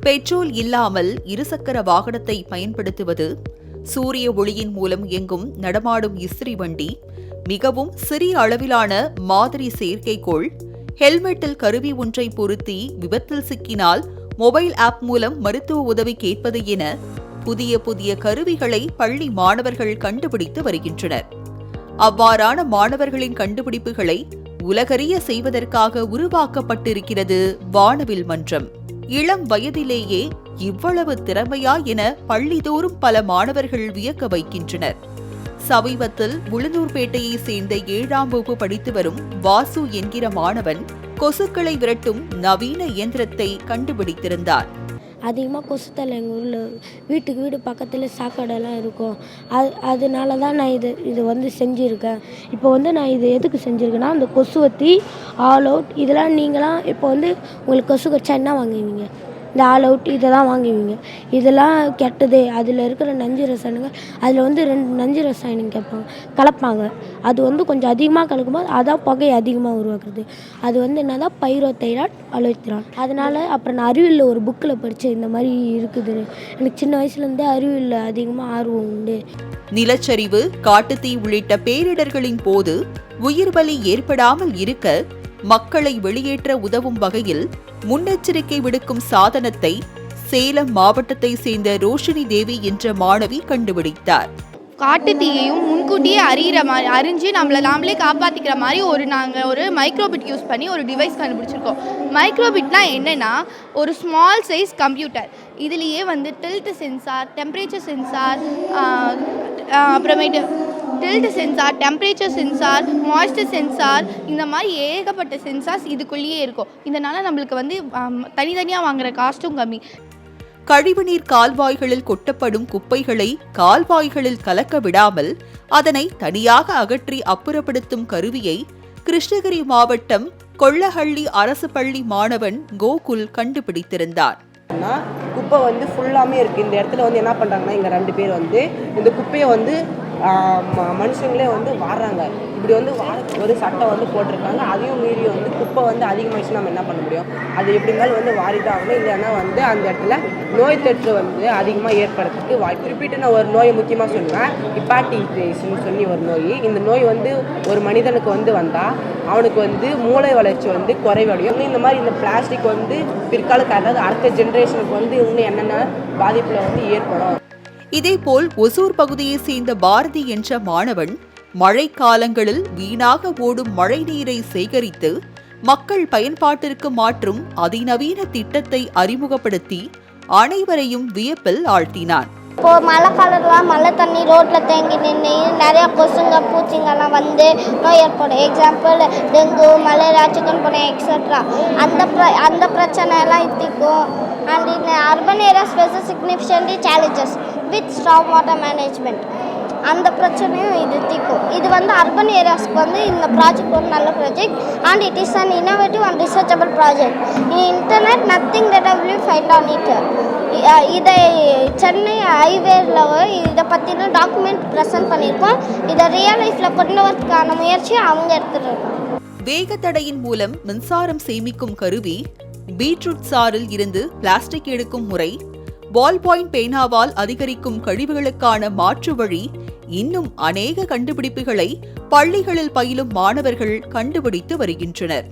Petrol இல்லாமல் இருசக்கர வாகனத்தை பயன்படுத்துவது சூரிய ஒளியின் மூலம் எங்கும் நடமாடும் இஸ்ரி வண்டி மிகவும் சிறிய அளவிலான மாதிரி செயற்கைக்கோள் ஹெல்மெட்டில் கருவி ஒன்றை பொருத்தி விபத்தில் சிக்கினால் மொபைல் ஆப் மூலம் மருத்துவ உதவி கேட்பது என புதிய புதிய கருவிகளை பள்ளி மாணவர்கள் கண்டுபிடித்து வருகின்றனர். அவ்வாறான மாணவர்களின் கண்டுபிடிப்புகளை உலகறிய செய்வதற்காக உருவாக்கப்பட்டிருக்கிறது வானவில் மன்றம். இளம் வயதிலேயே இவ்வளவு திறமையா என பள்ளிதோறும் பல மாணவர்கள் வியக்க வைக்கின்றனர். சமீபத்தில் உளுந்தூர்பேட்டையை சேர்ந்த ஏழாம் வகுப்பு படித்து வரும் வாசு என்கிற மாணவன் கொசுக்களை விரட்டும் நவீன இயந்திரத்தை கண்டுபிடித்திருந்தார். அதிகமாக கொசுத்தலை எங்கள் ஊரில் வீட்டுக்கு வீடு பக்கத்தில் சாக்கடைலாம் இருக்கும். அது அதனால தான் நான் இது இது வந்து செஞ்சுருக்கேன். இப்போ வந்து நான் இது எதுக்கு செஞ்சுருக்கேன்னா அந்த கொசுவத்தி ஆல் அவுட் இதெல்லாம் நீங்களாம் இப்போ வந்து உங்களுக்கு கொசு கச்சா என்ன வாங்குவீங்க? இந்த ஆல் அவுட் இதெல்லாம் வாங்குவீங்க. இதெல்லாம் கெட்டது. அதில் இருக்கிற நஞ்சு ரசாயனங்கள் அதில் வந்து ரெண்டு நஞ்சு ரசாயனம் கேட்பாங்க கலப்பாங்க. அது வந்து கொஞ்சம் அதிகமாக கலக்கும்போது அதான் புகையை அதிகமாக உருவாக்குறது. அது வந்து என்னதான் பைரோ தைராய்ட் அலோத்திரான் அதனால் அப்புறம் நான் அறிவியலில் ஒரு புக்கில் படித்தேன் இந்த மாதிரி இருக்குது. எனக்கு சின்ன வயசுலேருந்தே அறிவியலில் அதிகமாக ஆர்வம் உண்டு. நிலச்சரிவு காட்டுத்தீ உள்ளிட்ட பேரிடர்களின் போது உயிர் பலி ஏற்படாமல் இருக்க மக்களை வெளியேற்ற உதவும் வகையில் முன்னெச்சரிக்கை விடுக்கும் சாதனத்தை சேலம் மாவட்டத்தை சேர்ந்த ரோஷினி தேவி என்ற மாணவி கண்டுபிடித்தார். காட்டு தீயையும் முன்கூட்டியே அறிகிற மாதிரி அறிஞ்சு நம்மளை நாமளே காப்பாற்றிக்கிற மாதிரி ஒரு நாங்கள் ஒரு மைக்ரோபிட் யூஸ் பண்ணி ஒரு டிவைஸ் கண்டுபிடிச்சிருக்கோம். மைக்ரோபிட்னா என்னென்னா ஒரு ஸ்மால் சைஸ் கம்ப்யூட்டர் இதுலேயே வந்து டில்ட் சென்சார் டெம்பரேச்சர் சென்சார் அப்புறமேட்டு tilt sensor temperature sensor moisture sensor இந்த மாதிரி ஏகப்பட்ட சென்சார்ஸ் இதுக்குள்ளேயே இருக்கும். இதனால் நம்மளுக்கு வந்து தனித்தனியாக வாங்குற காஸ்ட்டும் கம்மி. கழிவுநீர் கால்வாய்களில் கொட்டப்படும் குப்பைகளை கால்வாய்களில் கலக்க விடாமல் அதனை தனியாக அகற்றி அப்புறப்படுத்தும் கருவியை கிருஷ்ணகிரி மாவட்டம் கொள்ளஹள்ளி அரசு பள்ளி மாணவன் கோகுல் கண்டுபிடித்திருந்தார். குப்பை வந்து ஃபுல்லாமே இருக்குது இந்த இடத்துல வந்து என்ன பண்ணுறாங்கன்னா இங்கே ரெண்டு பேர் வந்து இந்த குப்பையை வந்து மனுஷங்களே வந்து வாடுறாங்க இப்படி வந்து ஒரு சட்டை வந்து போட்டிருக்காங்க. அதையும் மீறி வந்து குப்பை வந்து அதிகமாகிடுச்சு நம்ம என்ன பண்ண முடியும்? அது எப்படி இருந்தாலும் வந்து வாரிதான் ஆகணும் இல்லைன்னா வந்து அந்த இடத்துல நோய் தொற்று வந்து அதிகமாக ஏற்படுறதுக்கு வாய்ப்பு. குறிப்பிட்டு நான் ஒரு நோயை முக்கியமாக சொல்லுவேன். ஹிப்பாட்டிஸ்னு சொல்லி ஒரு நோய். இந்த நோய் வந்து ஒரு மனிதனுக்கு வந்து வந்தால் அவனுக்கு வந்து மூளை வளர்ச்சி வந்து குறைவடையும். இந்த மாதிரி இந்த பிளாஸ்டிக் வந்து பிற்காலத்து அதாவது அடுத்த ஜென்ரேஷனுக்கு வந்து இன்னும் என்னென்ன பாதிப்பில் வந்து ஏற்படும்? இதேபோல் ஒசூர் பகுதியைச் சேர்ந்த பாரதி என்ற மாணவன் மழைக்காலங்களில் வீணாக ஓடும் மழைநீரை சேகரித்து மக்கள் பயன்பாட்டிற்கு மாற்றும் அதிநவீன திட்டத்தை அறிமுகப்படுத்தி அனைவரையும் வியப்பில் ஆழ்த்தினார். இப்போ மழை காலத்துலாம் மழை தண்ணி ரோட்டில் தேங்கி நின்று நிறையா கொசுங்க பூச்சிங்கெல்லாம் வந்து நோய் ஏற்படும் example dengue malaria chikungunya extra அந்த ப்ர அந்த பிரச்சனையெல்லாம் இத்திக்கும். And in urban area specific significantly challenges with stop water management அந்த பிரச்சனையும் இது தீக்கும் இது வந்து அர்பன் ஏரியாஸ்க்கு வந்து இந்த ப்ராஜெக்ட் ஒரு நல்ல project and it is an innovative and researchable project internet nothing that will find on it இதை சென்னை ஹைவேல இதை பற்றின டாக்குமெண்ட் ப்ரெசென்ட் பண்ணியிருக்கோம் இதை ரியல் லைஃப்பில் கொண்டு வரதுக்கான முயற்சியை அவங்க எடுத்துகிட்டு வேகத்தடையின் மூலம் மின்சாரம் சேமிக்கும் கருவி பீட்ரூட் சாறில் இருந்து பிளாஸ்டிக் எடுக்கும் முறை பால் பாயிண்ட் பேனாவால் அதிகரிக்கும் கழிவுகளுக்கான மாற்று வழி இன்னும் அநேக கண்டுபிடிப்புகளை பள்ளிகளில் பயிலும் மாணவர்கள் கண்டுபிடித்து வருகின்றனர்.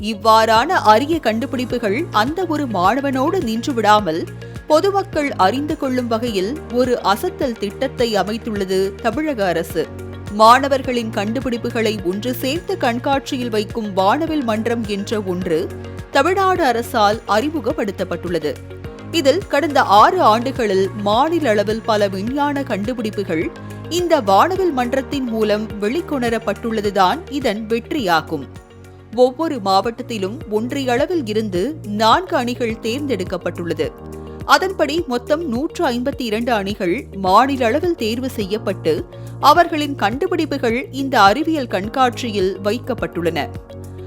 இவ்வாறான அரிய கண்டுபிடிப்புகள் அந்த ஒரு மாணவனோடு நின்று விடாமல் பொதுமக்கள் அறிந்து கொள்ளும் வகையில் ஒரு அசத்தல் திட்டத்தை அமைத்துள்ளது தமிழக அரசு. மாணவர்களின் கண்டுபிடிப்புகளை ஒன்று சேர்த்து கண்காட்சியில் வைக்கும் வானவில் மன்றம் என்ற ஒன்று தமிழ்நாடு அரசால் அறிமுகப்படுத்தப்பட்டுள்ளது. இதில் கடந்த ஆறு ஆண்டுகளில் மாநில அளவில் பல விஞ்ஞான கண்டுபிடிப்புகள் இந்த வானவில் மன்றத்தின் மூலம் வெளிக்கொணரப்பட்டுள்ளதுதான் இதன் வெற்றியாகும். ஒவ்வொரு மாவட்டத்திலும் ஒன்றிய அளவில் இருந்து நான்கு அணிகள் தேர்ந்தெடுக்கப்பட்டுள்ளது. அதன்படி மொத்தம் நூற்று ஐம்பத்தி இரண்டு அணிகள் மாநில அளவில் தேர்வு செய்யப்பட்டு அவர்களின் கண்டுபிடிப்புகள் இந்த அறிவியல் கண்காட்சியில் வைக்கப்பட்டுள்ளன.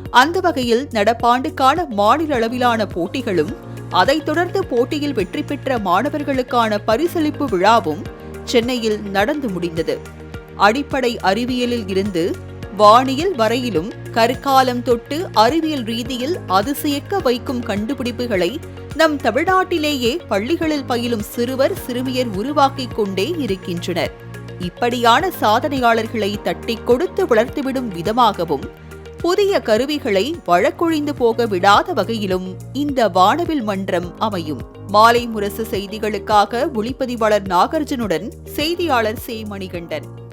அந்த வகையில் நடப்பாண்டுக்கான மாநில அளவிலான போட்டிகளும் அதைத் தொடர்ந்து போட்டியில் வெற்றி பெற்ற மாணவர்களுக்கான பரிசளிப்பு விழாவும் சென்னையில் நடந்து முடிந்தது. அடிப்படை அறிவியலில் இருந்து வானியல் வரையிலும் கற்காலம் தொட்டு அறிவியல் ரீதியில் அதிசயக்க வைக்கும் கண்டுபிடிப்புகளை நம் தமிழ்நாட்டிலேயே பள்ளிகளில் பயிலும் சிறுவர் சிறுமியர் உருவாக்கிக் கொண்டே இருக்கின்றனர். இப்படியான சாதனையாளர்களை தட்டிக் கொடுத்து வளர்த்துவிடும் விதமாகவும் புதிய கருவிகளை வழக்கொழிந்து போக விடாத வகையிலும் இந்த வானவில் மன்றம் அமையும். மாலை முரசு செய்திகளுக்காக ஒளிப்பதிவாளர் நாகார்ஜுனுடன் செய்தியாளர் சே மணிகண்டன்